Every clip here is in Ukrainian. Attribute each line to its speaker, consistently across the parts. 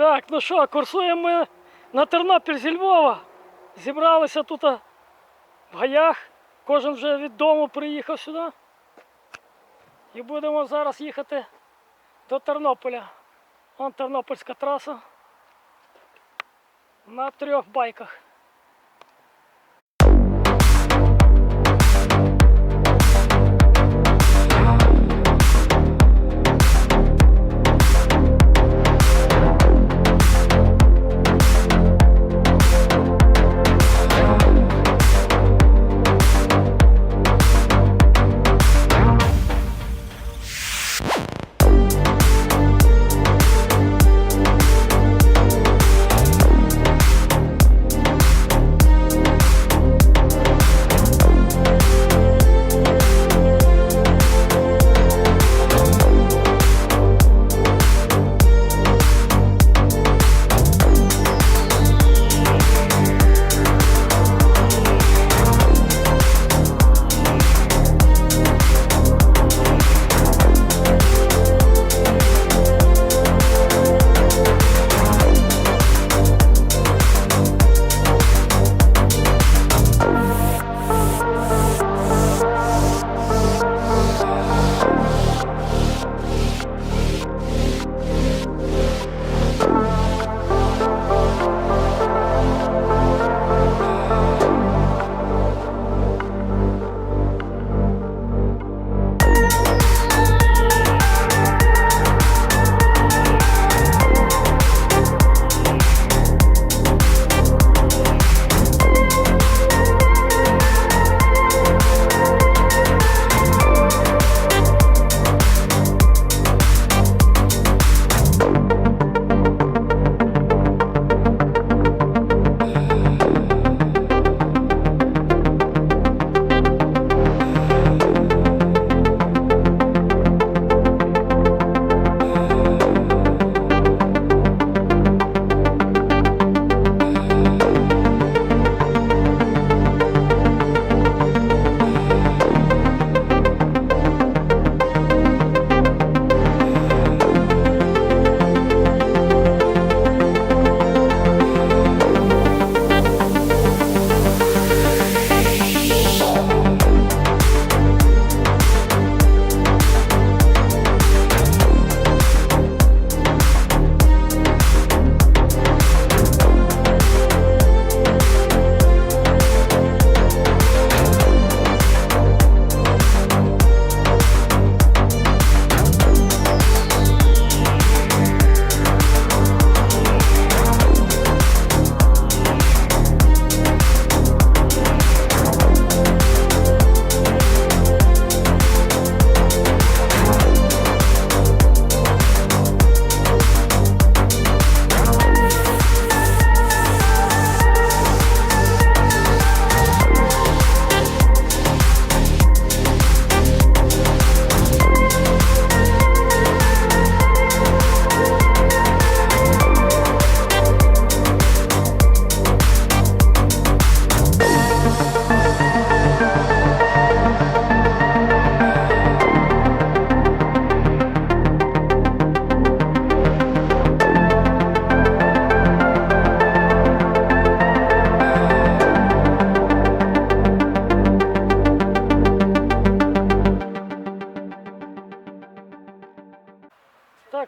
Speaker 1: Так, ну що, курсуємо ми на Тернопіль зі Львова. Зібралися тут в гаях. Кожен вже від дому приїхав сюди. І будемо зараз їхати до Тернополя. Вон Тернопільська траса. На трьох байках.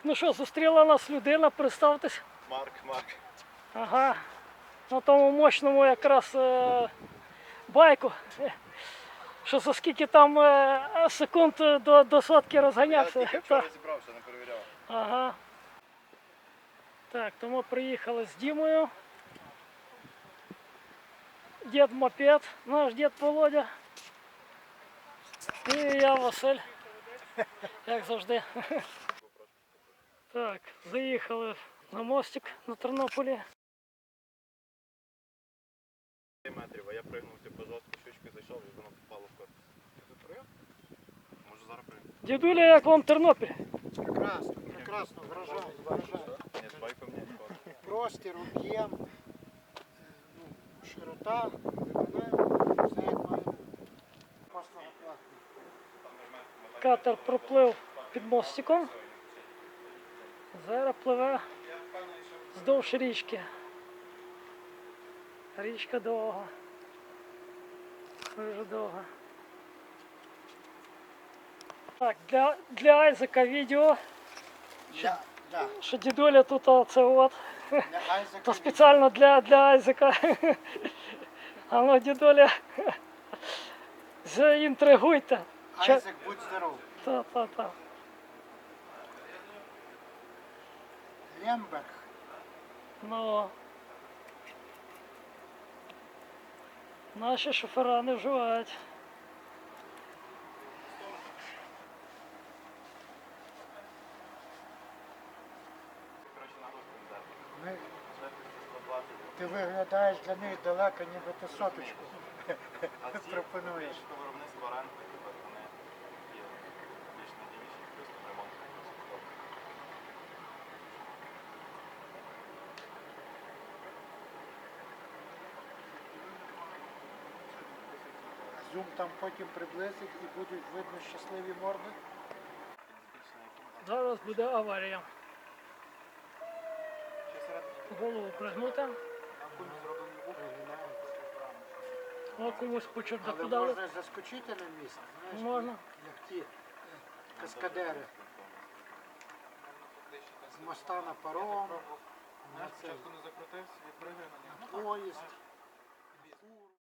Speaker 1: Ну що, зустріла нас людина, представтесь.
Speaker 2: Марк, Марк.
Speaker 1: Ага. На тому мощному якраз е, байку. Е, Що за скільки там е, секунд до, до сотки
Speaker 2: Я
Speaker 1: розганявся.
Speaker 2: тільки вчора
Speaker 1: Так.
Speaker 2: зібрався, не перевіряв.
Speaker 1: Ага. Так, то ми приїхали з Дімою. Дід мопед, наш дід Володя. І я Василь. Як завжди. Так, заїхали на мостик на Тернополі.
Speaker 2: метрів, а я пригнув типу жорстку щучку, зайшов і воно попало в корпус. Ти? Може зараз пригну.
Speaker 1: Дідуля, як вам Тернопіль?
Speaker 3: Прекрасно, прекрасно, вражає, вражає.
Speaker 2: Ні.
Speaker 3: Простір, об'єм, е, ну, широта, глибина, все як має бути.
Speaker 1: Катер проплив під мостиком. Зараз пливе вздовж річки. Річка довга. Дуже довга. Так, для, для Айзека відео,
Speaker 3: Да, да.
Speaker 1: що дідуля тут оце от.
Speaker 3: Для Айзека
Speaker 1: То спеціально для, для Айзека. А ну, дідуля, заінтригуйте.
Speaker 3: Айзек, будь здоров.
Speaker 1: Та,
Speaker 3: Лемберг.
Speaker 1: Ну. Наші шофера не вживають.
Speaker 3: Ми, ти виглядаєш для них далеко, ніби ти соточку пропонуєш. Зум там потім приблизить і будуть видно щасливі морди.
Speaker 1: Зараз буде аварія. Голову пригнути. О, комусь по чердаку
Speaker 3: Але
Speaker 1: дали.
Speaker 3: можна заскочити на місце, знаєш,
Speaker 1: Можна.
Speaker 3: як ті е, каскадери. З моста на паром, на цей
Speaker 2: не закрутився, я пригаю на нього.
Speaker 3: поїзд.